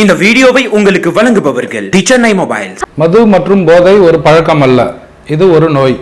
இந்த வீடியோவை உங்களுக்கு வழங்குபவர்கள் தி சென்னை மொபைல்ஸ். மது மற்றும் போதை ஒரு பழக்கம் அல்ல. இது ஒரு நோய்.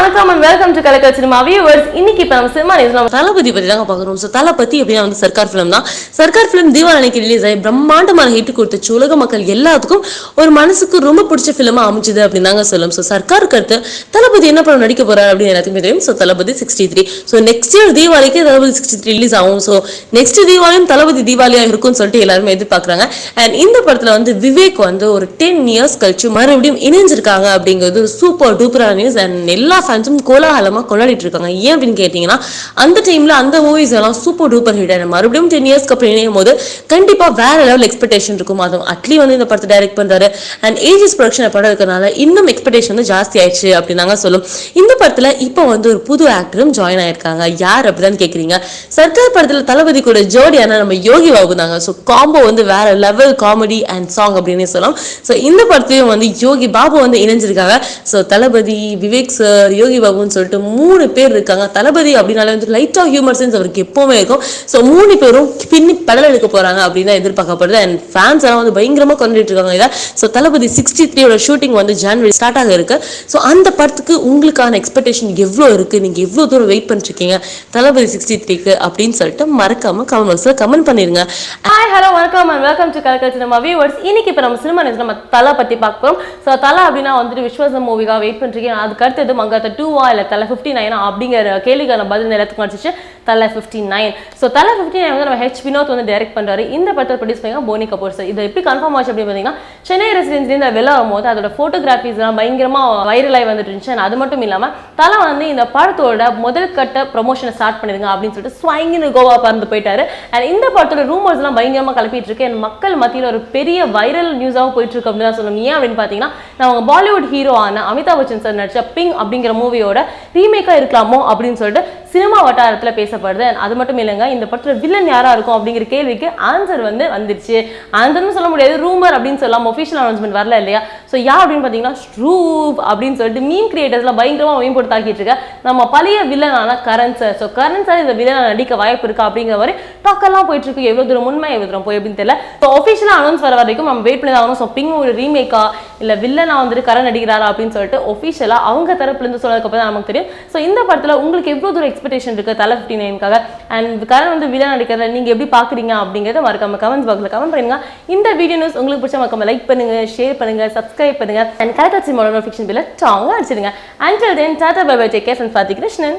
வணக்கம் and welcome to Kalakkal cinema viewers இன்னைக்கு இப்போ நம்ம சினிமா நியூஸ் நம்ம தளபதி பத்தி தாங்க பார்க்குறோம். ஸோ தளபதி அப்படின்னா வந்து சர்க்கார் ஃபிலிம் தான். சர்க்கார் ஃபிலிம் தீபாவளிக்கு ரிலீஸ் ஆகி பிரம்மாண்டமான ஹிட் கொடுத்துச்சு உலக மக்கள் எல்லாத்துக்கும் ஒரு மனசுக்கு ரொம்ப பிடிச்ச ஃபிலிமா அமைஞ்சுது அப்படின்னு தாங்க சொல்லும் ஸோ சர்க்காருக்கு அடுத்து தளபதி என்ன படம் நடிக்க போறாரு அப்படின்னு எல்லாத்துக்குமே தெரியும். So Thalapathy sixty three so next year தீபாவளிக்கு தளபதி சிக்ஸ்டி த்ரீ ரிலீஸ் ஆகும். ஸோ நெக்ஸ்ட் தீபாவளியும் தளபதி தீபாவளியா இருக்கும்னு சொல்லிட்டு எல்லாருமே எதிர்பார்க்குறாங்க. அண்ட் இந்த படத்துல வந்து விவேக் வந்து ஒரு டென் இயர்ஸ் கழிச்சு மறுபடியும் இணைஞ்சிருக்காங்க அப்படிங்கிறது சூப்பர் டூப்பரான நியூஸ் அண்ட் எல்லா ஃபேன்ஸும் கோலாகலமாக கொண்டாடிட்டு இருக்காங்க ஏன் அப்படின்னு கேட்டீங்கன்னா அந்த டைம்ல அந்த மூவிஸ் எல்லாம் சூப்பர் டூப்பர் ஹிட் ஆன மறுபடியும் டென் இயர்ஸ்க்கு அப்புறம் இணையும் போது கண்டிப்பா வேற லெவல் எக்ஸ்பெக்டேஷன் இருக்கும். அதுவும் அட்லி வந்து இந்த படத்தை டைரக்ட் பண்ணுறாரு அண்ட் ஏஜஸ் ப்ரொடக்ஷன் படம் இருக்கிறதுனால இன்னும் எக்ஸ்பெக்டேஷன் வந்து ஜாஸ்தி ஆயிடுச்சு அப்படின்னு நாங்கள் சொல்லும். இந்த படத்துல இப்போ வந்து ஒரு புது ஆக்டரும் ஜாயின் ஆயிருக்காங்க. யார் அப்படிதான் கேட்குறீங்க சர்க்கார் படத்துல தளபதி கூட ஜோடியான நம்ம யோகி பாபு தாங்க. ஸோ காம்போ வந்து வேற லெவல் காமெடி அண்ட் சாங் அப்படின்னு சொல்லலாம் ஸோ இந்த படத்தையும் வந்து யோகி பாபு வந்து இணைஞ்சிருக்காங்க. ஸோ தளபதி விவேக் சார் யோகி பாபுன்னு சொல்லிட்டு மூணு பேர் இருக்காங்க. தளபதி அப்படின்னாலே வந்து லைட்டாக ஹியூமர் சென்ஸ் அவருக்கு எப்பவுமே இருக்கும். ஸோ மூணு பேரும் பின்னி படல் எடுக்க போறாங்க அப்படின்னு தான் எதிர்பார்க்கப்படுது. அண்ட் ஃபேன்ஸ் எல்லாம் வந்து பயங்கரமா கொண்டுட்டு இருக்காங்க இதை. ஸோ தளபதி சிக்ஸ்டி த்ரீயோட ஷூட்டிங் வந்து ஜான்வரி ஸ்டார்ட் ஆக இருக்கு. ஸோ அந்த படத்துக்கு உங்களுக்கான எக்ஸ்பெக்டேஷன் எவ்வளோ இருக்கு? நீங்க எவ்வளோ தூரம் வெயிட் பண்ணிருக்கீங்க தளபதி சிக்ஸ்டி த்ரீக்கு அப்படின்னு சொல்லிட்டு மறக்காம கமெண்ட் பாக்ஸில் கமெண்ட் பண்ணிருங்க. ஹாய் ஹலோ வணக்கம் and welcome to Kalakkal cinema viewers இன்னைக்கு இப்போ நம்ம சினிமா நம்ம தலை பத்தி பார்க்க போறோம். ஸோ தலை அப்படின்னா வந்துட்டு விஸ்வாசம் மூவிக்காக வெயிட் பண்ணிருக்கேன் அதுக்கு அடுத்தது மங்காத்த டூவா இல்லை தலை ஃபிஃப்டி நைனா அப்படிங்கிற கேள்விக்கான பதில் நேரத்துக்கு வந்துச்சு Thala fifty nine so Thala fifty nine வந்து நம்ம ஹெச் வினோத் வந்து டைரக்ட் பண்ணுறாரு இந்த படத்தை ப்ரொடியூஸ் பண்ணி போனி கபூர் சார் இது எப்படி கன்ஃபார்ம் ஆச்சு அப்படின்னு பார்த்தீங்கன்னா சென்னை ரெசிடென்ஸ்லேருந்து வெளில வரும்போது அதோட ஃபோட்டோகிராஃபிஸ்லாம் பயங்கரமாக வைரலாகி வந்துட்டு இருந்துச்சு. அது மட்டும் இல்லாமல் தலை வந்து இந்த படத்தோட முதல் கட்ட ப்ரொமோஷனை ஸ்டார்ட் பண்ணிருங்க அப்படின்னு சொல்லிட்டு ஸ்வாங்கின்னு கோவா பறந்து போயிட்டாரு. அண்ட் இந்த படத்தோட ரூமர்ஸ்லாம் பயங்கரமாக கலப்பிட்டு இருக்கு. மக்கள் மத்தியில் ஒரு பெரிய வைரல் நியூஸாகவும் போயிட்டு இருக்கு அப்படின்னு தான் சொல்லணும். ஏன் அப்படின்னு பார்த்தீங்கன்னா நம்ம பாலிவுட் ஹீரோ ஆன அமிதாப் பச்சன் சார் நடிச்ச பிங் அப்படிங்கிற மூவியோட ரீமேக்காக இருக்கலாமோ அப்படின்னு சொல்லிட்டு சினிமா வட்டாரத்தில் பேசப்படுது. அது மட்டும் இல்லைங்க இந்த படத்தில் வில்லன் யாராக இருக்கும் அப்படிங்கிற கேள்விக்கு ஆன்சர் வந்து வந்துருச்சு. ஆன்சர்னு சொல்ல முடியாது ரூமர் அப்படின்னு சொல்லலாம். ஒஃபிஷியல் அனௌன்ஸ்மெண்ட் வரல இல்லையா? ஸோ யார் அப்படின்னு பார்த்தீங்கன்னா ஸ்ட்ரூப் அப்படின்னு சொல்லிட்டு மீன் கிரியேட்டர்ஸ்லாம் பயங்கரமாக மேம்படுத்தாக்கிட்டு இருக்க. நம்ம பழைய வில்லனான Karan sir so Karan sir இந்த வில்லனை நடிக்க வாய்ப்பு இருக்கா அப்படிங்கிற மாதிரி டாக்கெல்லாம் போயிட்டு இருக்கு. எவ்வளோ தூரம் உண்மை எவ்வளோ தூரம் போய் அப்படின்னு தெரியல. ஸோ ஒஃபிஷியலாக அனௌன்ஸ் வர வரைக்கும் நம்ம வெயிட் பண்ணி தான் ஆகணும். ஸோ பிங் ஒரு ரீமேக்கா இல்லை வில்லனா வந்துட்டு கரண் அடிக்கிறாரா அப்படின்னு சொல்லிட்டு ஒஃபிஷியலாக அவங்க தரப்புல இருந்து அப்புறம் தான் நமக்கு தெரியும். ஸோ இந்த படத்துல உங்களுக்கு எவ்வளவு தூரம் எக்ஸ்பெக்டேஷன் இருக்கு தலை ஃபிஃப்டி நைனுக்காக அண்ட் கரண் வந்து வில்லன் அடிக்கிறத நீங்க எப்படி பாக்குறீங்க அப்படிங்கறத மறக்காம கமெண்ட் பாக்ஸ்ல கமெண்ட் பண்ணுங்க. இந்த வீடியோ நியூஸ் உங்களுக்கு பிடிச்ச மறக்காம லைக் பண்ணுங்க ஷேர் பண்ணுங்க சப்ஸ்கிரைப் பண்ணுங்க. அண்ட் கரெக்டாக சிம்மோட நோட்டிஃபிகேஷன் பில்ல டாங்க அடிச்சிடுங்க. And then tata bye bye take care and Pathi Krishnan